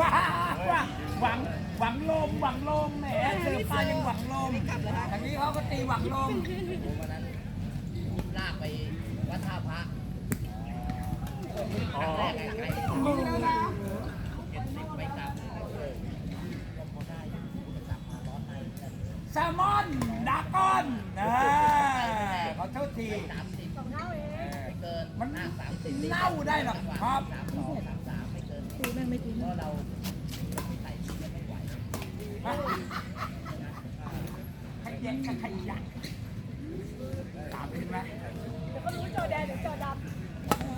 ว้าวหวังหวังลมหวังลมแหมเสือปลายังหวังลมทางนี้เขาก็ตีหวังลมวันนั้นลากไปวัดท่าพระครั้งแรกไงไงเจ็ดสิบไปกลับเออก็พอได้อยู่กลับมาร้อนในแซลมอนดากอนเออขอโทษทีสามสิบเกินมันน้าสามสิบเน่าได้หรอครับ กูแม่งไม่กูเพราะเราไม่ไหใครเย็นใครยักตามเห็นไหมเดี๋ยวก็รู้จอแดงหรือจอดำ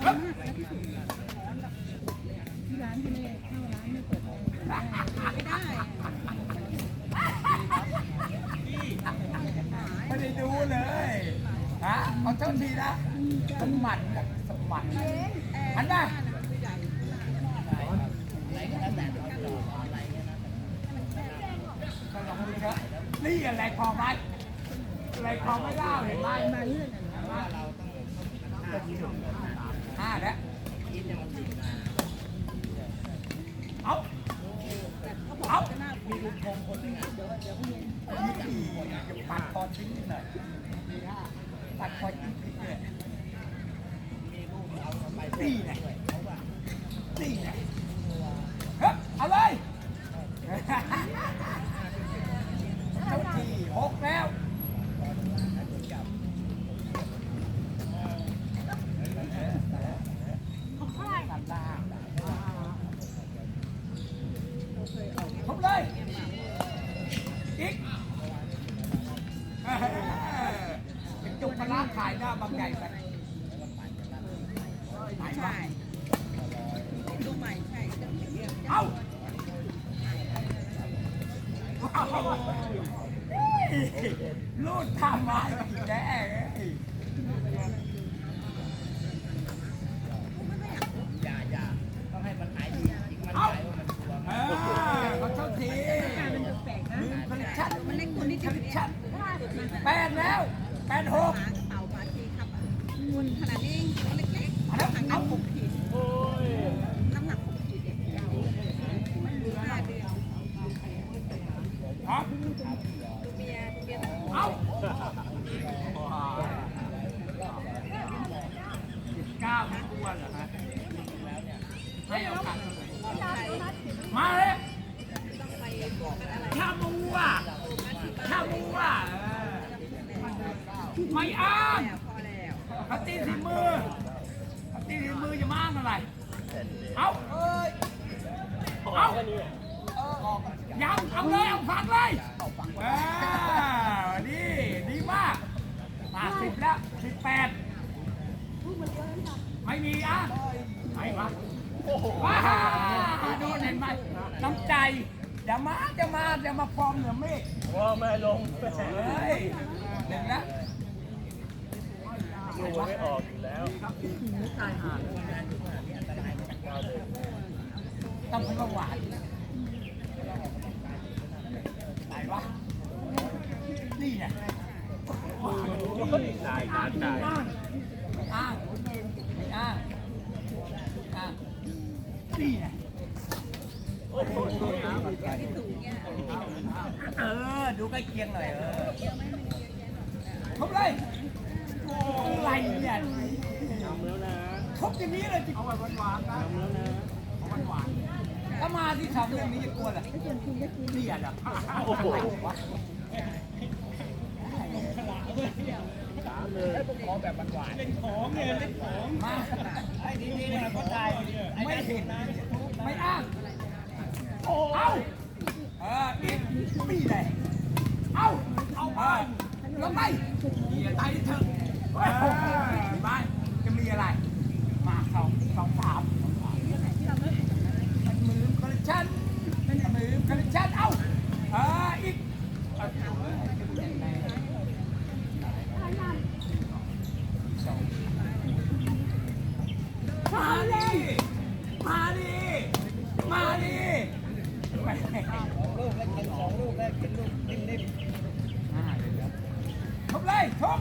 ร้านที่ร้านที่ไม่เข้าร้านไม่เปิดไม่ได้ไม่ได้ดูเลยฮะเอาเจ้าทีนะสมัดสมัดอันน้า อะไรก็แล้วแต่เราจอดอะไรเงี้ยนะ ก็ลองดู เถอะนี่อะไรพอไหมอะไรพอไม่ได้เห็นไหมมาเลื่อนห้าแล้วเอาเอามีลูกพงคนหนึงอะเดี๋ยวเดี๋ยวเขาเย็นจะปัดคอทิ้นหน่อยปัดคอทิ้นิดหน่อยมีลูกเอาไปด้วยเขาว่านี่ไงเฮ้ยเอาเลยเจ้าที่หกแล้ว ทุบเลย อีกเออเป็นจุกพลาขายหน้าบางใหญ่ไปใช่ดูใหม่ใช่เอ้าลูดทำมา แปแปดแล้วแปดหกกระเป๋าปาทีครับเงินขนาดนี้ตัวเล็กๆเอาแล้วทางเอาน้ำหกขีดน้ำหนักหกขีดเด็กมันดูห้าเดือนเอาเมียเมียเอาเก้าไม่อ้วนเหรอฮะให้เอากลับมาเลยต้องไปบอกกันอะไรชามูอะชามูอะเออ ไม่อ้างแล้วพอแล้วเขาตีสีมือเขาตีสีมือจะมาอ้างอะไร เอาเอ้ยเอายังเอาเลยเอาฝังเลยเออนี่ดีมากมาสิบแล้วสิบแปดไม่มีอะไหนวะว้าวดูเห็นไหมน้ำใจอย่ามาจะมาจะมาฟอร์มเหนือเมฆว่าไม่ลงเฮ้ยหนึ่งแล้ว ดูไม่ออกอยู่ แล้วต้องเป็นหวานไหนวะนี่ไงตายตายตายอ้างอ้างไม่อ้างอ้างนี่ไงเออ ดูใกล้เคียงหน่อยเออทุบเลยอะไรเนี่ยำแล้วนะคบอย่างนี้เลยจิเอาหวานหวานนะทำแล้วนะเอาหวานหวานถ้ามาที่ทำเรื่องนี้จะกลัวเหรอเบียดอะโอ้โหเลยขอแบบหวานๆเป็นของเนี่ยเล่นของมาไอ้นี่นี่เขาตายไม่เห็นไม่อ้างโอ้เอ้าเออนี่มีอะไรเอ้าเอาไปลงไปเดี๋ยวตายเถอะไป มาดิลูกแล้วกินสองลูกแล้วกินลูกนิ่มๆครบเลยครบ